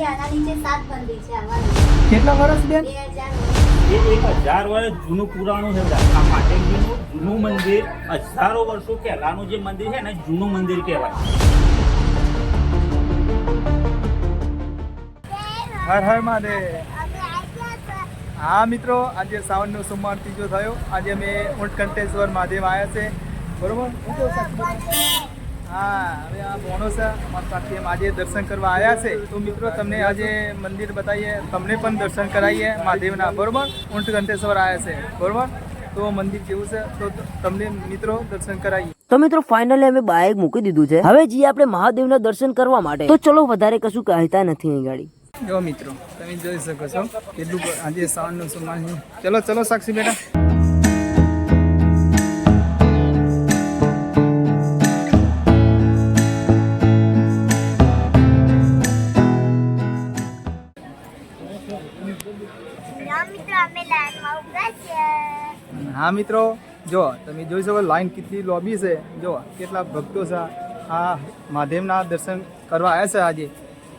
મંદિર આના નીચે સાત મંદિર છે કેટલા વર્ષ બેન? એ એક હજાર વર્ષ જૂનું પુરાણું છે. આ મહાદેવજીનું જૂનું મંદિર હજારો વર્ષો પહેલાનું જે મંદિર છે ને જૂનું મંદિર કહેવાય. હર હર મહાદેવ. હા મિત્રો આજે શ્રાવણનો સોમવાર ત્રીજો થયો. આજે અમે ઊંટ કંટેશ્વર મહાદેવ આવ્યા છે. બરોબર? હું હવે આ સાથે આજે દર્શન કરવા આવ્યા છે. તો મિત્રો તમને આજે મંદિર બતાવીએ. તમને પણ દર્શન કરાવીએ મહાદેવના બરોબર? ઊંટ કંટેશ્વર આવ્યા છે બરોબર? તો મંદિર જેવું છે તો તમને મિત્રો દર્શન કરાવીએ. તો મિત્રો ફાઇનલી અમે બાઇક મૂકી દીધું છે. હવે જઈએ આપણે મહાદેવના દર્શન કરવા માટે. તો ચલો વધારે કશું કહેતા નથી અહીં ગાડી. જો મિત્રો તમે જોઈ શકો છો કેટલું આજે શ્રાવણનો છે. ચલો ચલો સાક્ષી બેટા. હા મિત્રો જો તમે જોઈ શકો લાઈન કેટલી લોબી છે. જો કેટલા ભક્તો છે. આ મહાદેવના દર્શન કરવા આવ્યા છે આજે.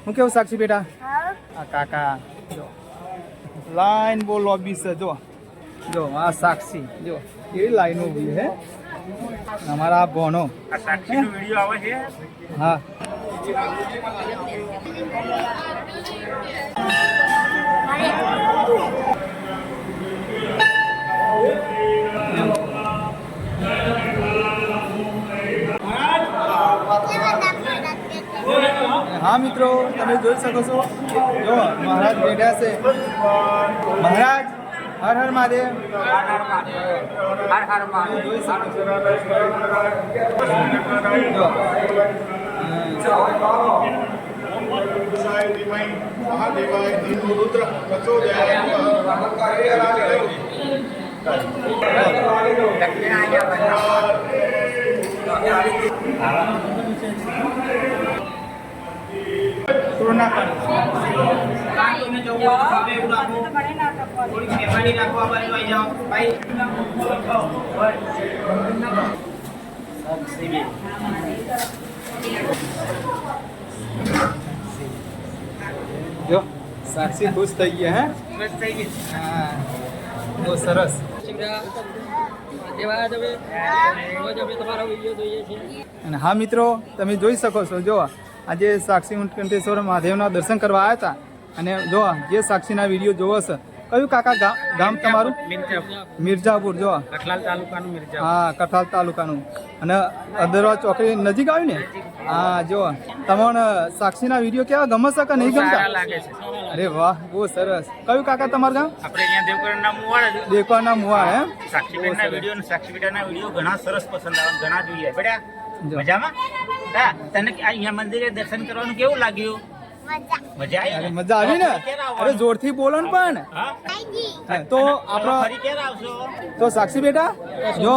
હું કેવું સાક્ષી બેટા? આ કાકા જો લાઈન બહુ લોબી છે જો જો આ સાક્ષી જો કેવી લાઈન ઊભી હે? અમારા આ બોનો આ સાક્ષીનો વીડિયો આવે છે. હા. હા, મિત્રો, તમે જોઈ શકો છો જો મહારાજ બેઠા છે. મહારાજ, હર હર મહાદેવ. તમે જોઈ શકો છો કાળ. જો સાક્ષી ખુશ થઈ ગયા હે? હા. બહુ સરસ. અને હા મિત્રો તમે જોઈ શકો છો જો આજે સાક્ષી ઉત્કંઠેશ્વર મહાદેવના દર્શન કરવા આવ્યા હતા અને જો જે સાક્ષીના વીડિયો જોવો છે કયું કાકા ગામ? તમારું? મિર્જાપુર. જો કઠલાલ તાલુકાનું હા કઠાલ તાલુકાનું. અને અદરવા ચોકડી નજીક આવ્યું ને? હા જો તમને સાક્ષીના વીડિયો કેવા ગમે છે કે નહીં ગમતા? અરે વાહ બહુ સરસ. કયું કાકા તમારું ગામ? આપણે અહીંયા દેવકરણ મુવાડ જ. મુવાડ હે સાક્ષી વીડિયો ઘણા સરસ પસંદ આવે ઘણા જોઈએ. બેટા. મજામાં? હા તને અહીંયા મંદિરે દર્શન કરવાનું કેવું લાગ્યું? મજા. મજા આવી ને? મજા આવી ને? અરે જોરથી બોલો ને પણ. તો આપણો તો સાક્ષી બેટા જો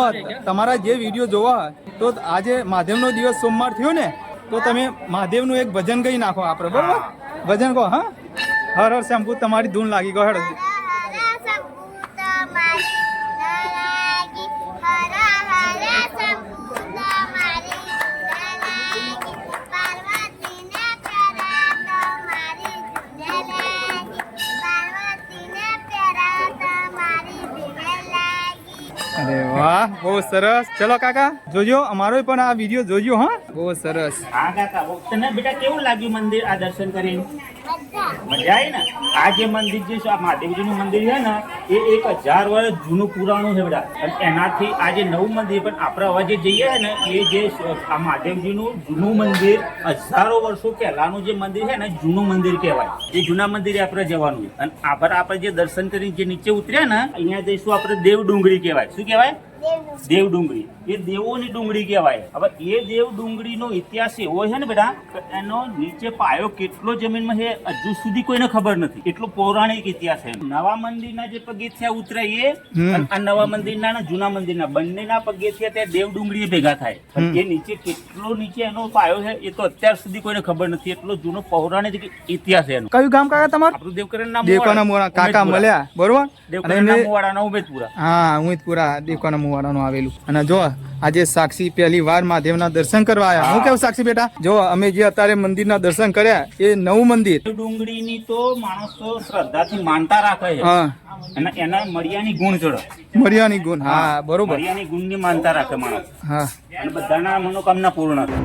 તમારા જે વીડિયો જોવા તો આજે મહાદેવનો દિવસ સોમવાર થયો ને તો તમે મહાદેવનું એક ભજન ગઈ નાખો આપણે બરોબર? ભજન કહો હા? હર હર શંભુ તમારી ધૂન લાગી ગયો હેડો. વાહ, બહુ સરસ. ચલો કાકા, જોજો, અમારો પણ આ વીડિયો જોજો, હા. બહુ સરસ. હા, કાકા તને બેટા કેવું લાગ્યું મંદિર, આ દર્શન કરી મજા આવી ને? આ જે મંદિર જે છે, આ મહાદેવજીનું મંદિર છે ને, એ એક હજાર વર્ષ જૂનું પુરાણું છે બેટા. અને એનાથી આ જે નવું મંદિર પણ આપણે હવે જે જઈએ ને, એ જે આ મહાદેવજીનું જૂનું મંદિર, હજારો વર્ષો પહેલાનું જે મંદિર છે ને, જૂનું મંદિર કહેવાય. એ જૂના મંદિરે આપણે જવાનું અને આપણે આપણે જે દર્શન કરીને જે નીચે ઉતર્યા ને, અહીંયા જઈશું આપણે દેવ ડુંગરી કહેવાય. શું કહેવાય? દેવ ડુંગળી. એ દેવોની ડુંગળી કહેવાય. હવે એ દેવ ડુંગળીનો ઇતિહાસ એવો છે ને બેટા એનો નીચે પાયો કેટલો જમીનમાં છે હજુ સુધી કોઈને ખબર નથી. એટલો પૌરાણિક ઇતિહાસ છે નવા મંદિરના જે પગથિયા ઉતરે એ આ નવા મંદિરના અને જૂના મંદિરના બંનેના પગથિયા ત્યાં દેવ ડુંગળી ભેગા થાય. એ નીચે કેટલો નીચે એનો પાયો છે એ તો અત્યાર સુધી કોઈને ખબર નથી. એટલો જૂનો પૌરાણિક ઇતિહાસ છે કયું ગામ કાકા તમારું? આપણું દેવકરણ નામ દેવકાના કાકા મળ્યા બરોબર? દેવકરણ નામ ઉમેદપુરા. હા ઉમેદપુરા દેવકાના મોરા વાળાનું આવેલું. અને જો આજે સાક્ષી પહેલી વાર મહાદેવના દર્શન કરવા આવ્યા હું કેવું સાક્ષી બેટા? જો અમે જે અત્યારે મંદિરના દર્શન કર્યા એ નવું મંદિર. ડુંગળીની તો માણસો શ્રદ્ધાથી માનતા રાખે છે. હા. અને એના મરિયાની ગુણ જોડો. મરિયાની ગુણ હા બરોબર. મળિયાની ગુણની માનતા રાખે માણસ. હા. અને બધાના મનોકામના પૂર્ણ થાય.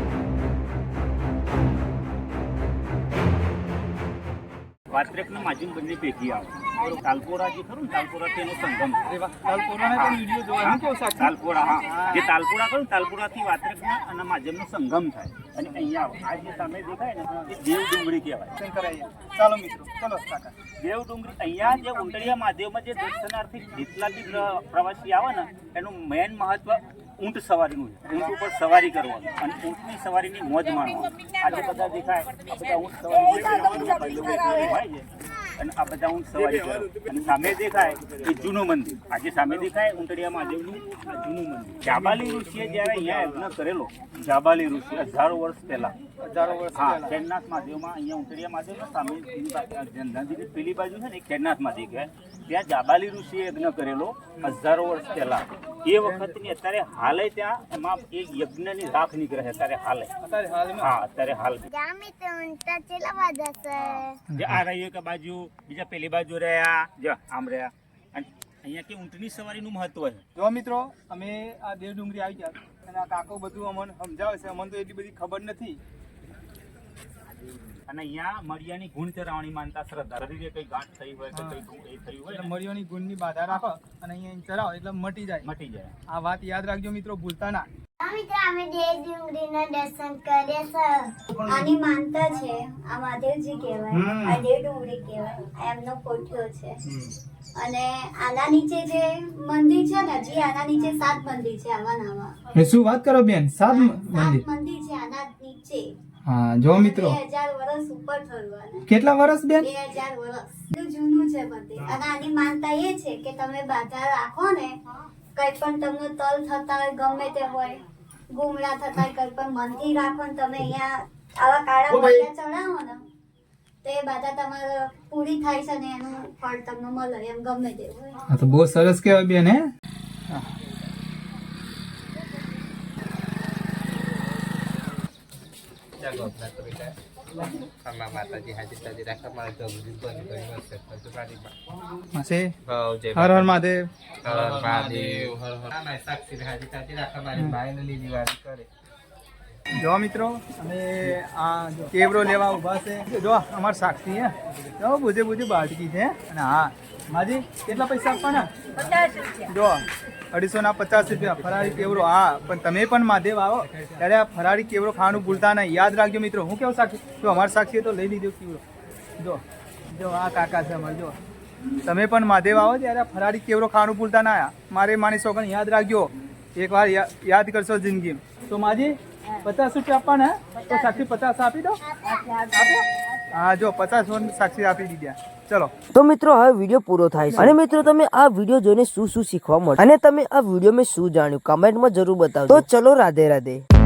વાત્રેકના માધ્યમ બંને ભેગી આવે. તાલપોરા જે ખરું તાલપોરા તેનો સંગમ. હા, તાલપોરા હા. જે તાલપોરા ખરું તાલપોરાથી વાત્રેકના અને માધ્યમનો સંગમ થાય. અને અહીંયા. આ જે થાય દેખાય ને એ દેવ ડુંગળી કહેવાય. ચાલો મિત્રો ચલો કાકા. દેવ ડુંગળી અહીંયા જે ઉંટડિયા માધ્યમમાં જે દર્શનાર્થી જેટલા બી પ્રવાસી આવે ને એનું મેન મહત્વ ઊંટ સવારીનું છે. ઊંટ ઉપર સવારી કરવાનું. અને ઊંટની સવારીની મોજ માણવાની. આજે બધા દેખાય બધા ઊંટ સવારી હોય છે. અને આ બધા હું સવારી કરું અને સામે દેખાય એ જૂનું મંદિર. આજે સામે દેખાય ઉંટડિયા મહાદેવનું જૂનું મંદિર. જાબાલી ઋષિએ જ્યારે અહીંયા યજ્ઞ કરેલો જાબાલી ઋષિ હજારો વર્ષ પહેલા હજારો વર્ષ હા ખેડનાથ મહાદેવમાં અહીંયા ઉંટડિયા મહાદેવ સામે પેલી નદીની પેલી બાજુ છે ને ખેડનાથ મહાદેવ કહેવાય. ત્યાં જાબાલી ઋષિએ યજ્ઞ કરેલો હજારો વર્ષ પહેલા. એ વખતની અત્યારે હાલે ત્યાં એમાં એ યજ્ઞની રાખ નીકળે છે અત્યારે હાલે. અત્યારે હા અત્યારે હાલ. આ રહી એક બાજુ બીજા પેલી બાજુ રહ્યા જો આમ રહ્યા. અહીંયા કે ઊંટની સવારીનું મહત્વ છે. જો મિત્રો અમે આ દેવ ડુંગરી આવી ગયા. અને આ કાકો બધું અમને સમજાવે છે. અમને તો એટલી બધી ખબર નથી. અને અહીંયા મરિયાની ગુણ ચરાવણી માનતા શ્રદ્ધા. શરીરે કઈ ગાંઠ થઈ હોય કે કઈ એ થયું હોય મરિયાની ગુણની બાધા રાખો અને અહીંયા ચરાવો એટલે મટી જાય. મટી જાય. આ વાત યાદ રાખજો મિત્રો ભૂલતા ના. મિત્રો અમે દેવ ડુંગરીના દર્શન કર્યા છે. આની માનતા છે આ મહાદેવજી કહેવાય આ દેવ ડુંગરી કહેવાય એમનો કોઠિયો છે. અને આના નીચે જે મંદિર છે ને જે આના નીચે સાત મંદિર છે આવા નાવા શું વાત કરો બેન? સાત સાત મંદિર છે આના નીચે. હા જો મિત્રો. કેટલા વર્ષ બેન? જૂનું છે અને આની માનતા એ છે કે તમે બાધા રાખો ને કઈ પણ તમને તલ થતા હોય ગમે તે હોય ગુમડા થતા હોય કઈ પણ મનથી રાખો ને તમે અહીંયા આવા કાળા ચડાવો ને તો એ બાધા તમારે પૂરી થાય છે ને એનું ફળ તમને મળે એમ ગમે તે હોય. તો બહુ સરસ કહેવાય બેન હે? માસે હર હર મહાદેવ જો મિત્રો અમે આ કેવરો લેવા ઊભા છે. જો અમાર સાક્ષી હે. જો બુજે બુજે બાટકી છે અને હા માજી કેટલા પૈસા આપવાના? જો અઢીસો ના પચાસ રૂપિયા. ફરારી કેવરો હા પણ તમે પણ મહાદેવ આવો. ત્યારે આ ફરારી કેવરો ખાવાનું ભૂલતા નહીં. યાદ રાખજો મિત્રો હું કેવું સાક્ષી? જો અમારા સાક્ષી તો લઈ લીધો કેવરો જો જો આ કાકા છે અમારે જો. તમે પણ મહાદેવ આવો ત્યારે આ ફરાળી કેવરો ખાવાનું ભૂલતા ના મારે માની સોગન યાદ રાખજો. એકવાર યાદ કરશો જિંદગી તો માજી પચાસ રૂપિયા આપવાના? તો સાક્ષી પચાસ આપી દો. આપો. હા, જો, પચાસ સાક્ષી આપી દીધા. ચલો. તો મિત્રો, હવે વીડિયો પૂરો થાય છે. અને મિત્રો, તમે આ વીડિયો જોઈને શું શું શીખવા મળે અને તમે આ વીડિયો મેં શું જાણ્યું? કમેન્ટમાં જરૂર બતાવો તો ચલો, રાધે રાધે.